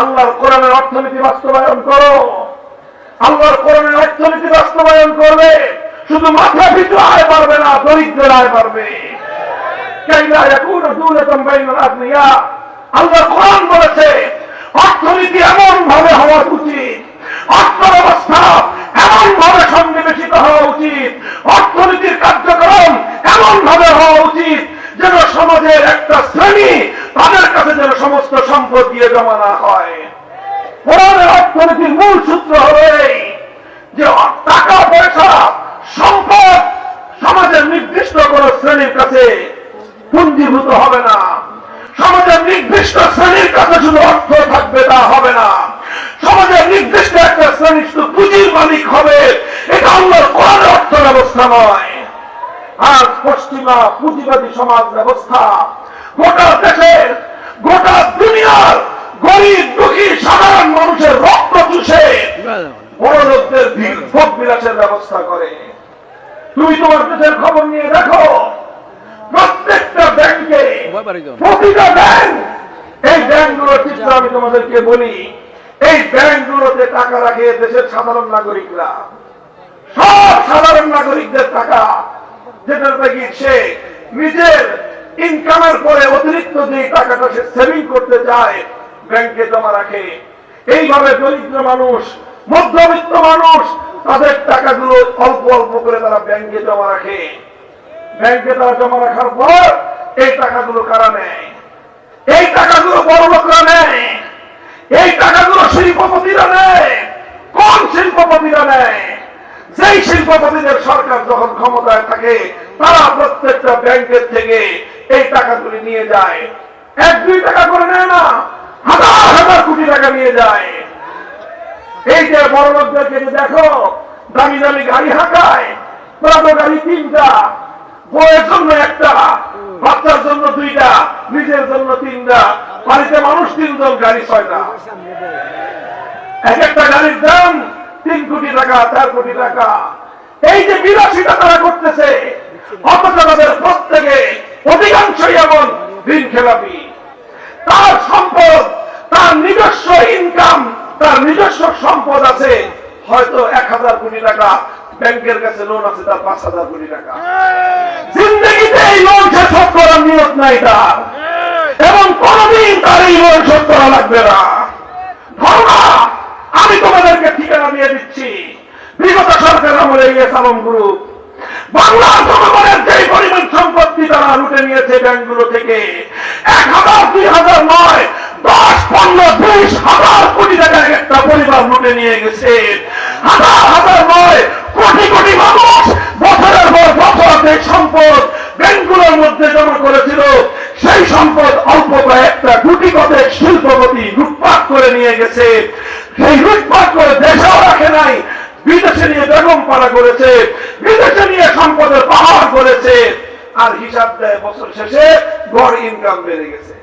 আল্লাহর কোরআনের অর্থনীতি বাস্তবায়ন করো। আল্লাহর কোরআনের অর্থনীতি বাস্তবায়ন করবে। শুধু মাথা পিছু আয় পারবে না, দরিদ্রের আয় পারবে আল্লাহর কোরআন বলেছে, অর্থনীতি এমন ভাবে হওয়া উচিত অর্থ ব্যবস্থা এমন ভাবে সন্নিবেশিত হওয়া উচিত, অর্থনীতির কার্যক্রম এমন ভাবে হওয়া উচিত যেন সমাজের একটা শ্রেণি তাদের কাছে যেন সমস্ত সম্পদ দিয়ে জমা না হয়। অর্থনীতির মূল সূত্র এই যে টাকা, পয়সা, সম্পদ সমাজের নির্দিষ্ট কোন শ্রেণির কাছে পুঞ্জীভূত হবে না। সমাজের নির্দিষ্ট শ্রেণির কাছে শুধু অর্থ থাকবে তা হবে না। সমাজের নির্দিষ্ট একটা শ্রেণি শুধু পুঁজির মালিক হবে। এটা আল্লাহর কোরআনের অর্থ ব্যবস্থা নয়। আজ পশ্চিমা পুঁজিবাদী সমাজ ব্যবস্থা গোটা দেশের, গোটা দুনিয়ার গরিব, দুঃখী, সাধারণ মানুষের রক্ত চুষে বড় লোকদের ভোট বিলাসের ব্যবস্থা করে। তুমি তোমার দেশের খবর নিয়ে দেখো, প্রত্যেকটা ব্যাংকে প্রতিটা ব্যাংক, এই ব্যাংকগুলোর চিত্র আমি তোমাদেরকে বলি, এই ব্যাংকগুলোতে টাকা রাখে দেশের সাধারণ নাগরিকরা, সব সাধারণ নাগরিকদের টাকা যেটা থেকে সে নিজের ইনকামের পরে অতিরিক্ত যে টাকাটা সে সেভিং করতে চায় ব্যাংকে জমা রাখে। এইভাবে দরিদ্র মানুষ, মধ্যবিত্ত মানুষ, তাদের টাকাগুলো অল্প অল্প করে তারা ব্যাংকে জমা রাখে। ব্যাংকে তারা জমা রাখার পর এই টাকাগুলো কারা নেয়? এই টাকাগুলো বড় লোকরা নেয়। এই টাকাগুলো শিল্পপতিরা নেয়। কোন শিল্পপতিরা নেয়? যেই শিল্পপতিদের সরকার যখন ক্ষমতায় থাকে, তারা প্রত্যেকটা ব্যাংকের থেকে এই টাকাগুলি নিয়ে যায়। এক, দুই টাকা করে নেয় না, হাজার হাজার কোটি টাকা নিয়ে যায়। এই যে বড় লোকদেরকে দেখো, দামি দামি গাড়ি হাঁকায় প্রাটো গাড়ি তিনটা, বউয়ের জন্য একটা, বাচ্চার জন্য দুইটা, নিজের জন্য তিনটা, বাড়িতে মানুষ তিনজন, গাড়ি ছয়টা। এক একটা গাড়ির দাম তিন কোটি টাকা, চার কোটি টাকা। এই যে বিলাসিতা তারা করতেছে, অথচ তাদের প্রত্যেকে অধিকাংশই এমন ঋণ খেলাপি তার সম্পদ, তার নিজস্ব ইনকাম তার নিজস্ব সম্পদ আছে। হয়তো এক হাজার কোটি টাকা, ব্যাংকের কাছে লোন আছে, তার পাঁচ হাজার কোটি টাকা। জিন্দগিতে এই লোন শোধ করার নিয়ত নাই তার। এবং কোনদিন তার এই লোন শোধ করা লাগবে না। ধর্মা, আমি তোমাদেরকে ঠিকানা দিয়ে দিচ্ছি। বিগত সরকার আমলে ইয়ে সালম গ্রুপ বাংলার জনগণের যে পরিমাণ সম্পত্তি তারা লুটে নিয়েছে ব্যাংকগুলো থেকে, এক হাজার, দুই হাজার নয়, দশ, পনেরো, বিশ হাজার কোটি টাকা একটা পরিবার লুটে নিয়ে গেছে। হাজার হাজার নয়, কোটি কোটি মানুষ বছরের পর বছর যে সম্পদ ব্যাংকগুলোর মধ্যে জমা করেছিল। সেই সম্পদ অল্প কয়েকটা গুটি কতেক শিল্পপতি লুটপাট করে নিয়ে গেছে। সেই লুটপাট করে দেশেও রাখে নাই, বিদেশে নিয়ে বেগম পাড়া করেছে। বিদেশে নিয়ে সম্পদের পাহাড় করেছে আর হিসাব দেয় বছর শেষে গড় ইনকাম বেড়ে গেছে।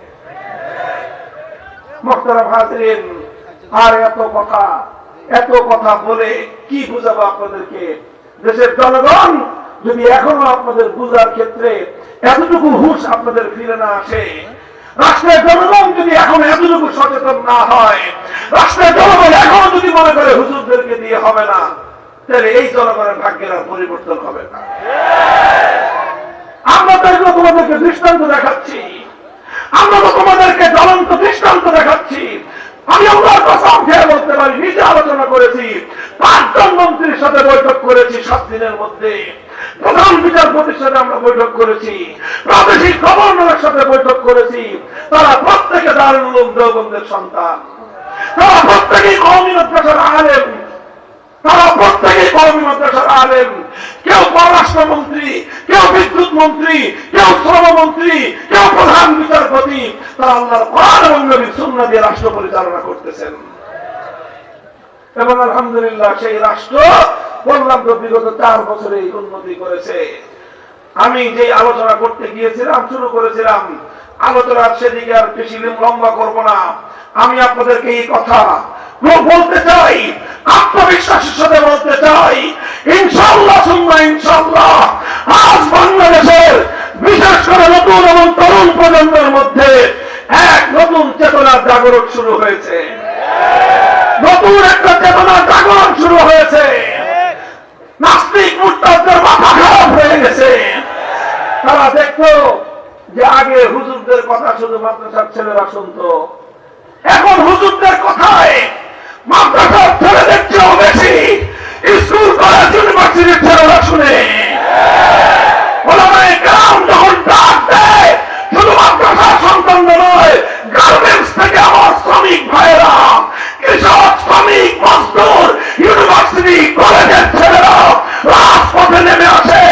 আর এত কথা এত কথা বলে কি বুঝাবো আপনাদেরকে? দেশের জনগণ যদি এখনও আপনাদের বুঝার ক্ষেত্রে এতটুকু হুশ আপনাদের ফিরে না আসে, রাষ্ট্রের জনগণ যদি এখন এতটুকু সচেতন না হয়, রাষ্ট্রের জনগণ এখনও যদি মনে করে হুজুরদেরকে দিয়ে হবে না তাহলে এই জনগণের ভাগ্যের আর পরিবর্তন হবে না। আমরা তো তোমাদেরকে দৃষ্টান্ত দেখাচ্ছি। আমরা তো তোমাদেরকে জ্বলন্ত দৃষ্টান্ত দেখাচ্ছি। আমি আমার কসম খেয়ে বলতে পারি, নিজে আলোচনা করেছি, পাঁচজন মন্ত্রীর সাথে বৈঠক করেছি সাত দিনের মধ্যে। প্রধান বিচারপতির সাথে আমরা বৈঠক করেছি, প্রাদেশিক গভর্নরের সাথে বৈঠক করেছি। তারা প্রত্যেকে উলুম দেওবন্দের সন্তান। তারা প্রত্যেকেই কৌমি মাদ্রাসার আলেম। তারা প্রত্যেকে কর্মী মাদ্রাসার আলেম, কেউ পররাষ্ট্রমন্ত্রী, কেউ বিদ্যুৎ মন্ত্রী, কেউ শ্রমমন্ত্রী কেউ প্রধান বিচারপতি, তারা আল্লাহর কোরআন এবং নবীর সুন্নাহ দিয়ে রাষ্ট্র পরিচালনা করতেছেন। এবং আলহামদুলিল্লাহ সেই রাষ্ট্র বললাম তো বিগত চার বছরে উন্নতি করেছে। আমি যে আলোচনা করতে গিয়েছিলাম, শুরু করেছিলাম আলোচনার সেদিকে আর বেশি লম্বা করব না। আমি আপনাদেরকে এই কথা বলতে চাই, আত্মবিশ্বাসের সাথে বলতে চাই ইনশাল্লাহ সুন্দর ইনশাল্লাহ আজ বাংলাদেশের বিশেষ করে নতুন এবং তরুণ প্রজন্মের মধ্যে এক নতুন চেতনার জাগরণ শুরু হয়েছে। নতুন একটা চেতনার জাগরণ শুরু হয়েছে। নাস্তিক মুরতাদদের মাথা খারাপ হয়ে গেছে। তারা দেখতো যে আগে হুজুরদের কথা শুধু মাদ্রাসার ছেলেরা শুনতো, এখন হুজুরদের কথায় মাদ্রাসার ছেলেদের চেয়েও বেশি স্কুল, কলেজ, ইউনিভার্সিটির ছেলেরা শুনে। ছেলেরা রাজপথে নেমে আসে।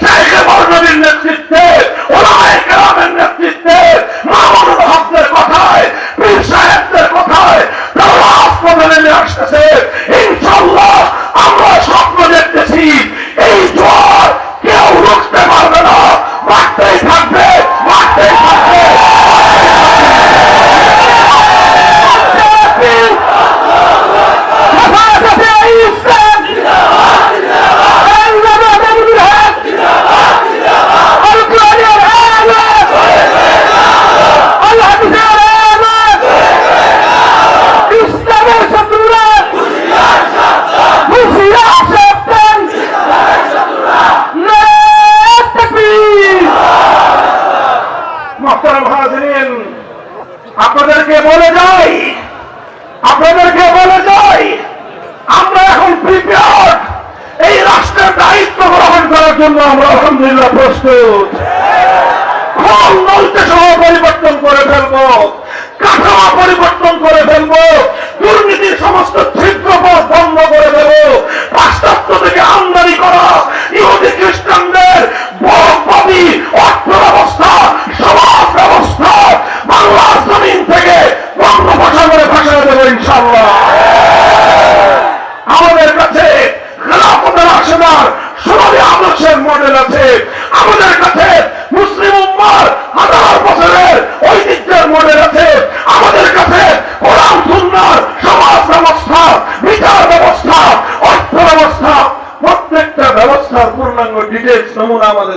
শেখে বর্ণবীর নেতৃত্বে ওলামায়ে কেরামের নেতৃত্বে মামুনুল হকদের কথায় পীর সাহেবদের কথায় তারা রাজপথে নেমে আসতেছে ইনশাল্লাহ আমরা স্বপ্ন দেখতেছি এই জ্বর কেউ রুখতে পারবে না মারতেই থাকবে মারতেই থাকবে ইসলামের শত্রুরা হুশিয়ার সাবধান মহতরম হাজরিন আপনাদেরকে বলে যাই আপনাদেরকে বলে যাই আমরা এখন প্রিপেয়ার্ড এই রাষ্ট্রের দায়িত্ব গ্রহণ করার জন্য আমরা আলহামদুলিল্লাহ প্রস্তুত। পরিবর্তন করে ফেলব। কাঠামো পরিবর্তন করে ফেলব। দুর্নীতির সমস্ত ছিদ্রপথ বন্ধ করে দেবো। পাশ্চাত্য থেকে আমদানি করা ইহুদি খ্রিস্টানদের বড়ি অর্থ ব্যবস্থা সমাজ ব্যবস্থা বাংলার জমিন থেকে বঙ্গোপসাগরে ভাষা দেবো ইনশাল্লাহ আমাদের কাছে খেলাফতের আসনার সোনালী আদর্শের মডেল আছে আমাদের কাছে মুসলিম উম্মার হাজার বছরের ঐতিহ্যের মডেল আছে আমাদের কাছে কোরআন সুন্নার সমাজ ব্যবস্থা বিচার ব্যবস্থা অর্থ ব্যবস্থা প্রত্যেকটা ব্যবস্থার পূর্ণাঙ্গ ডিটেলস নমুনা আমাদের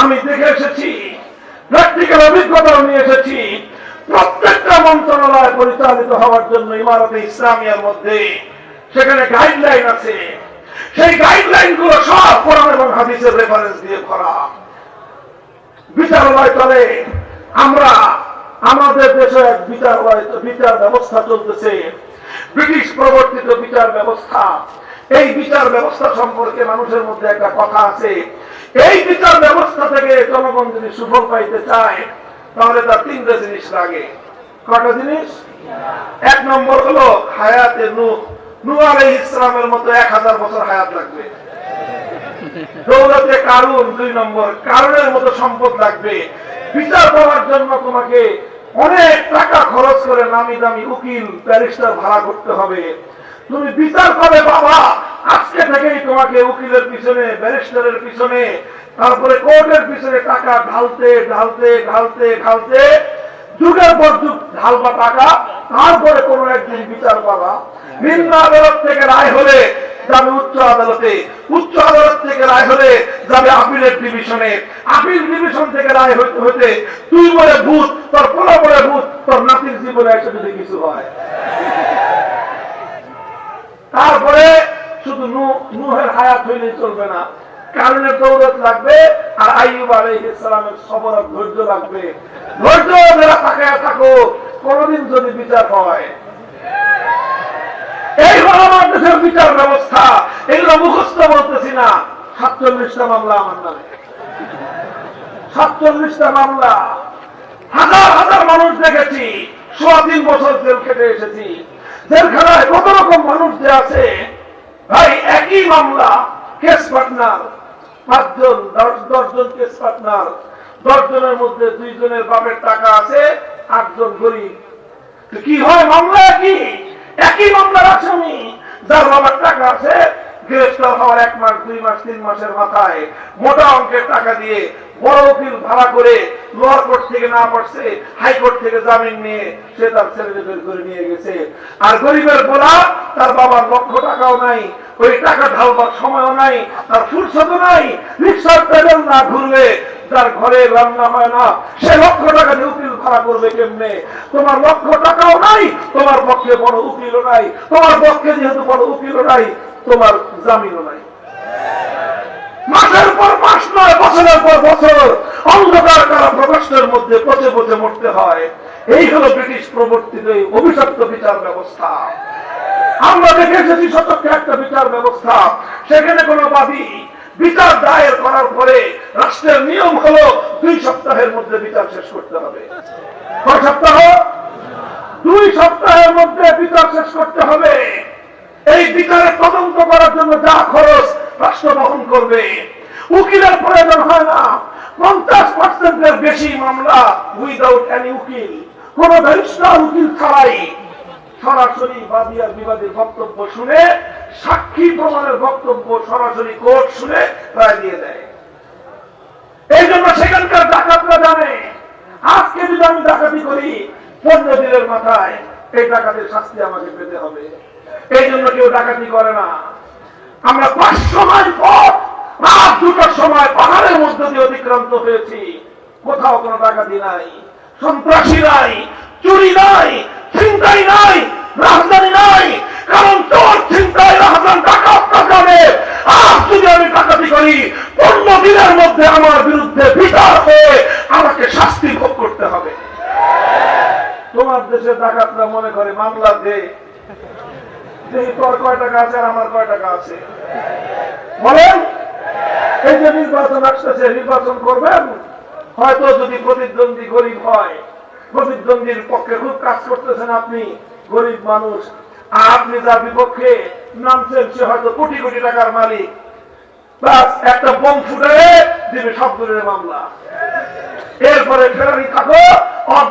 আমি দেখে এসেছি অভিজ্ঞতাও নিয়ে এসেছি। প্রত্যেকটা মন্ত্রণালয় পরিচালিত হওয়ার জন্য ইমারতে ইসলামিয়ার মধ্যে সেখানে গাইডলাইন আছে। সেই গাইডলাইনগুলো সব কোরআন এবং হাদিসের রেফারেন্স দিয়ে করা বিচারালয় তলে আমরা, আমাদের দেশে এক বিচার ব্যবস্থা চলতেছে। ব্রিটিশ প্রবর্তিত বিচার ব্যবস্থা এই বিচার ব্যবস্থা সম্পর্কে মানুষের মধ্যে একটা কথা আছে। এই বিচার ব্যবস্থা থেকে জনগণ যদি সুফল পাইতে চায়, তাহলে তার তিনটা জিনিস লাগে। কটা জিনিস? এক নম্বর হলো হায়াতে নু নু আলাই ইসলামের মতো এক হাজার বছর হায়াত লাগবে। দৌলতে কারুন দুই নম্বর কারণের মতো সম্পদ লাগবে। বিচার পাওয়ার জন্য তোমাকে অনেক টাকা খরচ করে নামি দামি উকিল, ব্যারিস্টার ভাড়া করতে হবে। তুমি বিচার পাবে, বাবা। আজকে থেকেই তোমাকে উকিলের পিছনে, ব্যারিস্টারের পিছনে, তারপরে কোর্টের পিছনে টাকা ঢালতে ঢালতে ঢালতে ঢালতে, যুগের পর যুগ ঢালবা টাকা, তারপরে কোন একদিন বিচার পাবা। নিম্ন আদালত থেকে রায় হলে যাবে উচ্চ আদালতে, উচ্চ আদালত থেকে রায় হলে যাবে আপিলের ডিভিশনে। আপিল ডিভিশন থেকে রায় হইতে হইতে তুই বলে ভূত, তোর পোলা বলে ভূত, তোর নাতির জীবনে যদি কিছু হয়। তারপরে শুধু নূহের হায়াত হইলেই চলবে না। কারণের দৌলত লাগবে, আর আইয়ুব আলাইহিস ইসলামের সবর ধৈর্য লাগবে। ধৈর্য যারা তাকায় থাকো, কোনদিন যদি বিচার হয়। এই হলো আমার দেশের বিচার ব্যবস্থা। এগুলো মুখস্থ বলতেছি না। সাতচল্লিশটা মামলা আমার নামে। সাতচল্লিশটা মামলা। হাজার হাজার মানুষ দেখেছি। সোয়া তিন বছর জেল খেটে এসেছি। জেলখানায় কত রকম মানুষ যে আছে, ভাই, একই মামলা কেস পার্টনার পাঁচজন, দশ, দশজন কেস পার্টনার দশ জনের মধ্যে দুইজনের বাপের টাকা আছে, আটজন গরিব। কি হয়, মামলা কি একই মামলার আসামি, যার বাবার টাকা আছে গ্রেফতার হওয়ার এক মাস, দুই মাস, তিন মাসের মাথায় মোটা অঙ্কের টাকা দিয়ে বড় উকিল ভাড়া করে লোয়ার কোর্ট থেকে না পারছে হাইকোর্ট থেকে জামিন নিয়ে সে তার ছেলেকে বের করে নিয়ে গেছে। আর গরিবের বলা তার বাবার লক্ষ টাকাও নাই, ওই টাকা ঢালবার সময়ও নাই, তার ফুরসত নাই, রিক্সার পেডেল না ঘুরবে যার ঘরে রান্না হয় না। সে লক্ষ টাকা দিয়ে উকিল ভাড়া করবে কেমনে? তোমার লক্ষ টাকাও নাই, তোমার পক্ষে বড় উকিলও নাই, তোমার পক্ষে যেহেতু বড় উকিলও নাই তোমার জামিনও নাই। মাসের পর মাস নয়, বছরের পর বছর অন্ধকার কারা প্রকোষ্ঠের মধ্যে পচে পচে মরতে হয়। এই হলো ব্রিটিশ প্রবর্তিত অভিশপ্ত বিচার ব্যবস্থা। আমরা দেখে এসেছি সচক্ষে একটা বিচার ব্যবস্থা। সেখানে কোনো বাদী বিচার দায়ের করার পরে রাষ্ট্রের নিয়ম হলো দুই সপ্তাহের মধ্যে বিচার শেষ করতে হবে। কয় সপ্তাহ? দুই সপ্তাহের মধ্যে বিচার শেষ করতে হবে। এই বিচারে তদন্ত করার জন্য যা খরচ, রাষ্ট্র বহন করবে। উকিলের প্রয়োজন হয় না। পঞ্চাশ পার্সেন্টের বেশি মামলা উইদাউট এনি উকিল। কোন ব্যারিস্টার উকিল ছাড়াই। সরাসরি বাদিয়ার বিবাদের বক্তব্য শুনে, সাক্ষী প্রমাণের বক্তব্য সরাসরি কোর্ট শুনে রায় দিয়ে দেয়। এই জন্য সেখানকার ডাকাতরা জানে, আজকে যদি আমি ডাকাতি করি, পনেরো দিনের মাথায় এই ডাকাতের শাস্তি আমাকে পেতে হবে। এই জন্য কেউ ডাকাতি করে না। আমরা পাঁচশো মাইল পথ রাত দুটোর সময় পাহাড়ের মধ্যে দিয়ে অতিক্রান্ত হয়েছি। কোথাও কোনো ডাকাতি নাই। সন্ত্রাসী নাই, চুরি নাই চিন্তাই নাই, রাজধানী নাই। কারণ তোর চিন্তায় রাজধান ডাকাত জানে আজ যদি আমি ডাকাতি করি, পনেরো দিনের মধ্যে আমার বিরুদ্ধে বিচার হয়ে আমাকে শাস্তি ভোগ করতে হবে। তোমার দেশের ডাকাতরা মনে করে মামলা দে দেখি তোর কয় টাকা আছে আর আমার কয় টাকা আছে? বলেন। এই যে নির্বাচন আসতেছে, নির্বাচন করবেন? হয়তো যদি প্রতিদ্বন্দ্বী গরিব হয়, প্রতিদ্বন্দ্বীর পক্ষে খুব কাজ করতেছেন আপনি, গরিব মানুষ। আর আপনি যার বিপক্ষে নামছেন, সে হয়তো কোটি কোটি টাকার মালিক। প্লাস একটা বোম ফুটে দিবে সব মামলা। এরপরে ফেরারি থাকো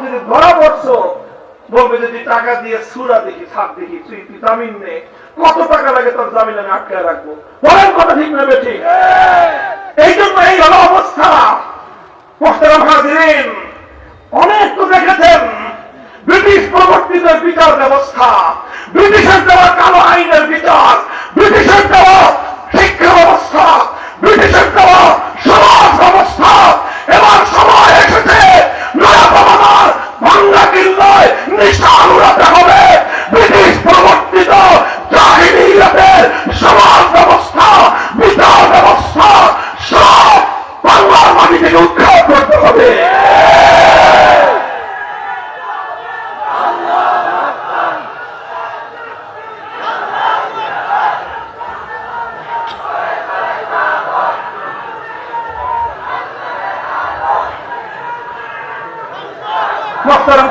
যদি ধরা পড়ছো। বলবে যদি টাকা দিয়ে সুরা দেখি, ছাপ দেখি, তুই তুই জামিন নে, কত টাকা লাগে তোর জামিন আমি আটকে রাখব? বলেন কথা ঠিক নেবে ঠিক এই জন্য এই হলো অবস্থা। অনেক তো দেখেছেন, ব্রিটিশ প্রবর্তিত বিচার ব্যবস্থা, ব্রিটিশের দেওয়া কালো আইনের বিচার, ব্রিটিশের দেওয়া শিক্ষা ব্যবস্থা, ব্রিটিশের দেওয়া সমাজ ব্যবস্থা এবার সময় এসেছে নয়া ভাঙ্গা কিল্লায় নিশা উড়াতে হবে। ব্রিটিশ প্রবর্তিত জাহিনীয়তের সমাজ ব্যবস্থা, বিচার ব্যবস্থা, সব বাংলার মাটি থেকে উদ্ধার করতে হবে।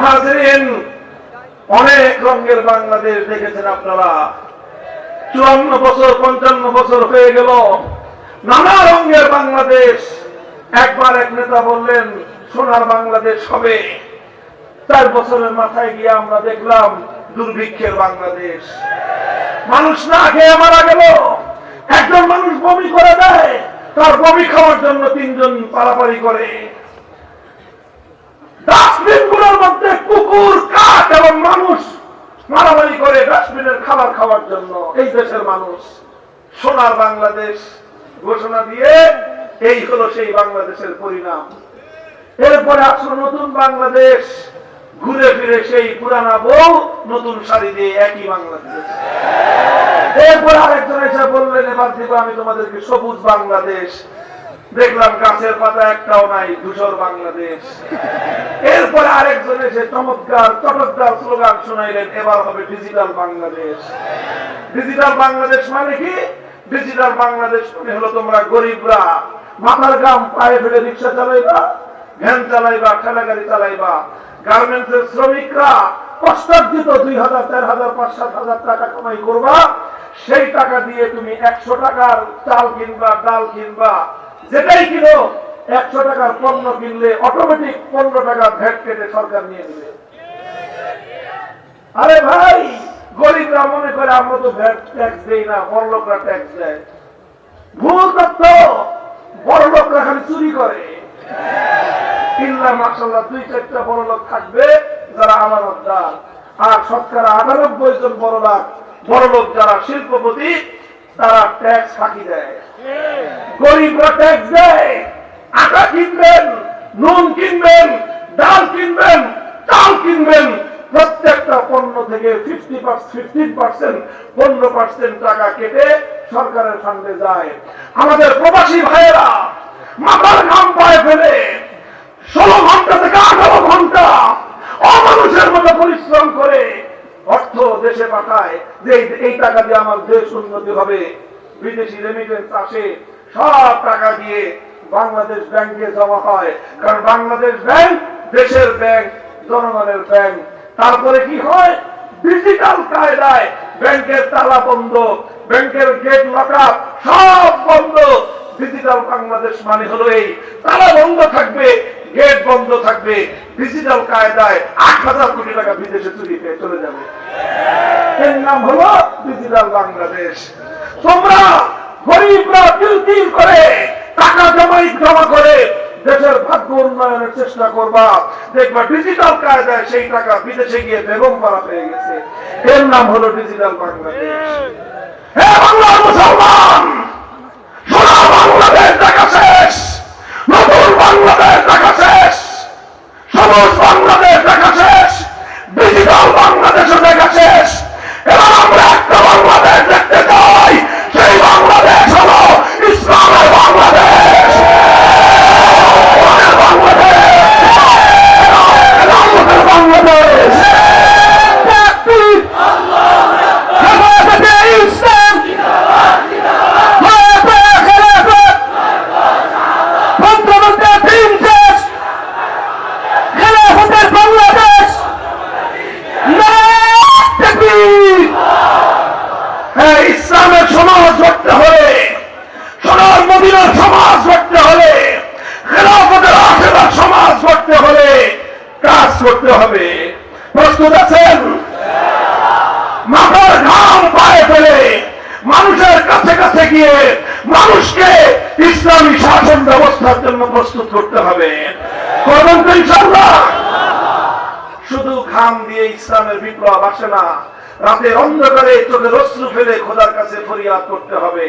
হাজিরিন, অনেক রঙের বাংলাদেশ দেখেছেন আপনারা। চুয়ান্ন বছর, পঞ্চান্ন বছর হয়ে গেল। নানা রঙের বাংলাদেশ। একবার এক নেতা বললেন, সোনার বাংলাদেশ হবে। চার বছরের মাথায় গিয়ে আমরা দেখলাম, দুর্ভিক্ষের বাংলাদেশ। মানুষ না খেয়ে মারা গেল। একজন মানুষ বমি করে দেয়, তার বমি খাওয়ার জন্য তিনজন পারাপারি করে। ডাস্টবিনগুলোর মধ্যে কুকুর কাক এবং মানুষ মারামারি করে ডাস্টবিনের খাবার খাওয়ার জন্য। এই দেশের মানুষ, সোনার বাংলাদেশ ঘোষণা দিয়ে এই হলো সেই বাংলাদেশের পরিণাম। এরপরে আসলো নতুন বাংলাদেশ, ঘুরে ফিরে সেই পুরানা বউ, নতুন শাড়ি দিয়ে একই বাংলাদেশ। এরপরে আরেকজন এসে বললেন, এবার দিব আমি তোমাদেরকে সবুজ বাংলাদেশ। দেখলাম গাছের পাতা একটাও নাই, ধূসর বাংলাদেশ। এরপরে আরেকজন এসে চমৎকার, চটকদার স্লোগান শোনাইলেন, এবার হবে ডিজিটাল বাংলাদেশ। ডিজিটাল বাংলাদেশ মানে কি? ডিজিটাল বাংলাদেশ মানে হলো তোমরা গরিবরা, মাথার গাম পায়ে ফেলে রিক্সা চালাইবা, ভ্যান চালাইবা ঠেলা গাড়ি চালাইবা গার্মেন্টস এর শ্রমিকরা কষ্টার্জিত দুই হাজার, চার হাজার, পাঁচ, সাত হাজার টাকা কামাই করবা। সেই টাকা দিয়ে তুমি একশো টাকার চাল কিনবা, ডাল কিনবা যেটাই কিনো, একশো টাকার পণ্য কিনলে অটোমেটিক পনেরো টাকা ভ্যাট কেটে সরকার নিয়ে নেবে। আরে ভাই, গরিবরা মনে করে আমরা তো ভ্যাট ট্যাক্স দেই না, বড় লোকরা ট্যাক্স দেয়। ভুল তথ্য, বড় লোকরা খালি চুরি করে। ইল্লা মাসাল্লাহ দুই চারটা বড় লোক থাকবে যারা আমার আমানতদার আর শতকরা আটানব্বই জন বড় লাখ বড় লোক যারা শিল্পপতি, তারা ট্যাক্স ফাঁকি দেয়। আটা কিনবেন, নুন কিনবেন, ডাল কিনবেন, চাল কিনবেন, প্রত্যেকটা পণ্য থেকে ফিফটি পার্সেন্ট পনেরো পার্সেন্ট টাকা কেটে সরকারের যায়। আমাদের প্রবাসী ভাইয়েরা, মাথার ঘাম পায়ে ফেলে, ষোলো ঘণ্টা থেকে আঠারো ঘণ্টা অমানুষের মতো পরিশ্রম করে অর্থ দেশে পাঠায়। যে এই টাকা দিয়ে আমার দেশ উন্নতি হবে বিদেশি রেমিটেন্স আসে সব টাকা দিয়ে বাংলাদেশ ব্যাংকে জমা হয়। কারণ বাংলাদেশ ব্যাংক দেশের ব্যাংক, জনগণের ব্যাংক। তারপরে কি হয়? ডিজিটাল কায়দায় ব্যাংকের তালা বন্ধ, ব্যাংকের গেট লকআপ সব বন্ধ। ডিজিটাল বাংলাদেশ মানে হলো এই, তালা বন্ধ থাকবে গেট বন্ধ থাকবে। ডিজিটাল কায়দায় আট হাজার কোটি টাকা বিদেশে চুরি পেয়ে চলে যাবে। এর নাম হলো ডিজিটাল বাংলাদেশ। তোমরা গরিবরা তিল করে টাকা জমাই জমা করে দেশের ভাগ্য উন্নয়নের চেষ্টা করবা। দেখবা ডিজিটাল কায়দায় সেই টাকা বিদেশে গিয়ে বেগম পাড়া পেয়ে গেছে। এর নাম হলো ডিজিটাল বাংলাদেশ। হে বাংলার মুসলমান সোনা বাংলাদেশ দেখা শেষ নতুন বাংলাদেশ দেখা শেষ। সবুজ বাংলাদেশ দেখা শেষ। ডিজিটাল বাংলাদেশও দেখা শেষ। এবার আমরা একটা বাংলাদেশ দেখতে চাই। সেই বাংলাদেশ হলো ইসলামের বাংলাদেশ কোরআনের বাংলাদেশ রহমতের বাংলাদেশ তাকবীর! হেফাজতে ইসলাম! হায়াতে খেলাফত! বঙ্গবন্ধু তিন দেশ! খেলাফতের বাংলাদেশ নারায়ণ তাকবীর! হ্যাঁ, ইসলামের সমাজ গড়তে হলে সোনার মদিনার সমাজ গড়তে হলে খেলাফতের আখেরার সমাজ গড়তে হলে কাজ করতে হবে প্রস্তুত আছেন মাথার ঘাম পায়ে ফেলে মানুষের কাছে কাছে গিয়ে মানুষকে ইসলামী শাসন ব্যবস্থার জন্য প্রস্তুত করতে হবে করবেন তো ইনশাল্লাহ শুধু দিয়ে ইসলামের বিপ্লব আসে না। রাতের অন্ধকারে চোখের অশ্রু ফেলে খোদার কাছে ফরিয়াদ করতে হবে।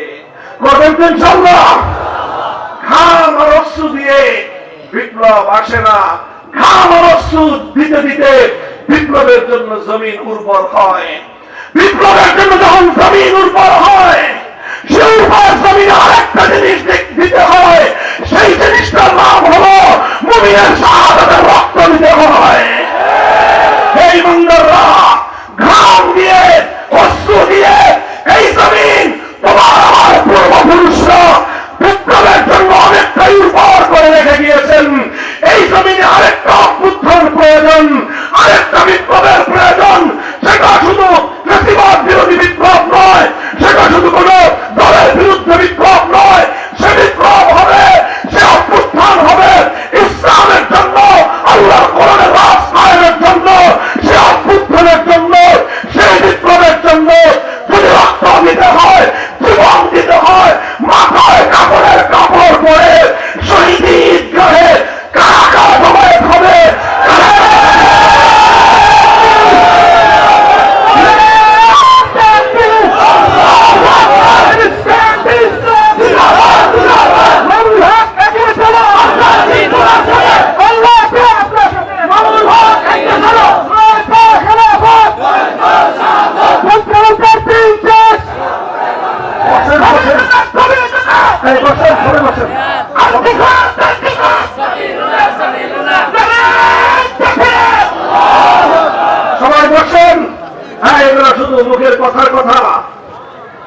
ঘাম আর অশ্রু দিয়ে বিপ্লব আসে না। ঘাম আর অশ্রু দিতে দিতে বিপ্লবের জন্য জমিন উর্বর হয়। বিপ্লবের জন্য যখন জমিন উর্বর হয়, সেই উর্বর জমিনে আরেকটা জিনিস দিতে হয়। সেই জিনিসটার নাম হলো মুমিনের শাহাদাতের রক্ত দিতে হয়। এই মন্দিররা ঘাম দিয়ে অশ্রু দিয়ে এই জমিন তোমার আমার পূর্বপুরুষরা বিপ্লবের জন্য অনেকটাই উর্বর করে রেখে গিয়েছেন এই জমিনে আরেকটা অভ্যুত্থান প্রয়োজন আরেকটা বিপ্লবের প্রয়োজন সেটা শুধু কৃষিবাদ বিরোধী বিপ্লব নয় সেটা শুধু কোন দলের বিরুদ্ধে বিপ্লব নয় সে বিপ্লব হবে সে অভ্যুত্থান হবে ইসলামের জন্য আল্লাহ কোরআনের রাস্তায়নের জন্য সে অভ্যুত্থানের জন্য সেই বিপ্লবের জন্য যদি রক্ত দিতে হয় জীবন দিতে হয় মাথায় কাপড়ের কাপড় পরে শহীদ ঈদগাহে কারা কারা জমায়েত হবে এই বসেন সরে বসেন সবাই বসেন হ্যাঁ এগুলো শুধু মুখের কথার কথা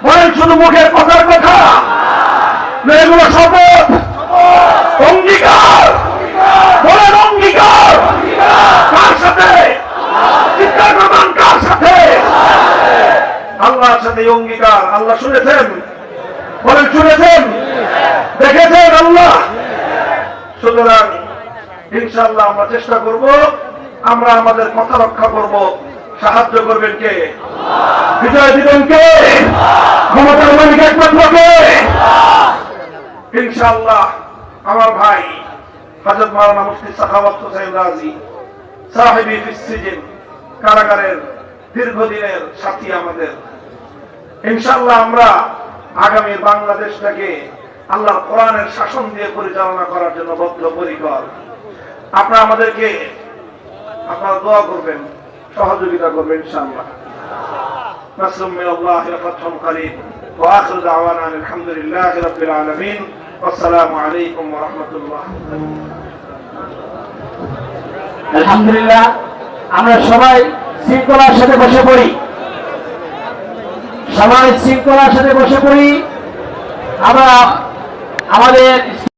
বলেন শুধু মুখের কথার কথা না এগুলো শপথ অঙ্গীকার। বলেন অঙ্গীকার। কার সাথে? চিৎকার প্রমাণ কার সাথে? আল্লাহর সাথে অঙ্গীকার। আল্লাহ শুনেছেন? বলেন শুনেছেন? দেখেছেন আল্লাহ? সুতরাং ইনশাল্লাহ আমরা চেষ্টা করব, আমরা আমাদের কথা রক্ষা করব। সাহায্য করবেন কে? বিজয় দিবেন কে? ক্ষমতার মালিক একমাত্র কে? ইনশাল্লাহ আমার ভাই হজরত মাওলানা মুফতি সাখাওয়াত হোসেন রাজি সাহেবি ফিসিজিন কারাগারের দীর্ঘদিনের সাথী আমাদের ইনশাআল্লাহ আমরা আগামী বাংলাদেশটাকে আল্লাহ কোরআনের শাসন দিয়ে পরিচালনা করার জন্য বদ্ধপরিকর আপনারা আমাদেরকে আপনারা দোয়া করবেন সহযোগিতা করবেন ইনশাআল্লাহ نصر من الله وفتح قريب واخر دعوانا أن الحمد لله رب العالمين আসসালামু আলাইকুম ওয়া রাহমাতুল্লাহ। আলহামদুলিল্লাহ, আমরা সবাই শৃঙ্খলার সাথে বসে পড়ি। সবাই শৃঙ্খলার সাথে বসে পড়ি। আমরা আমাদের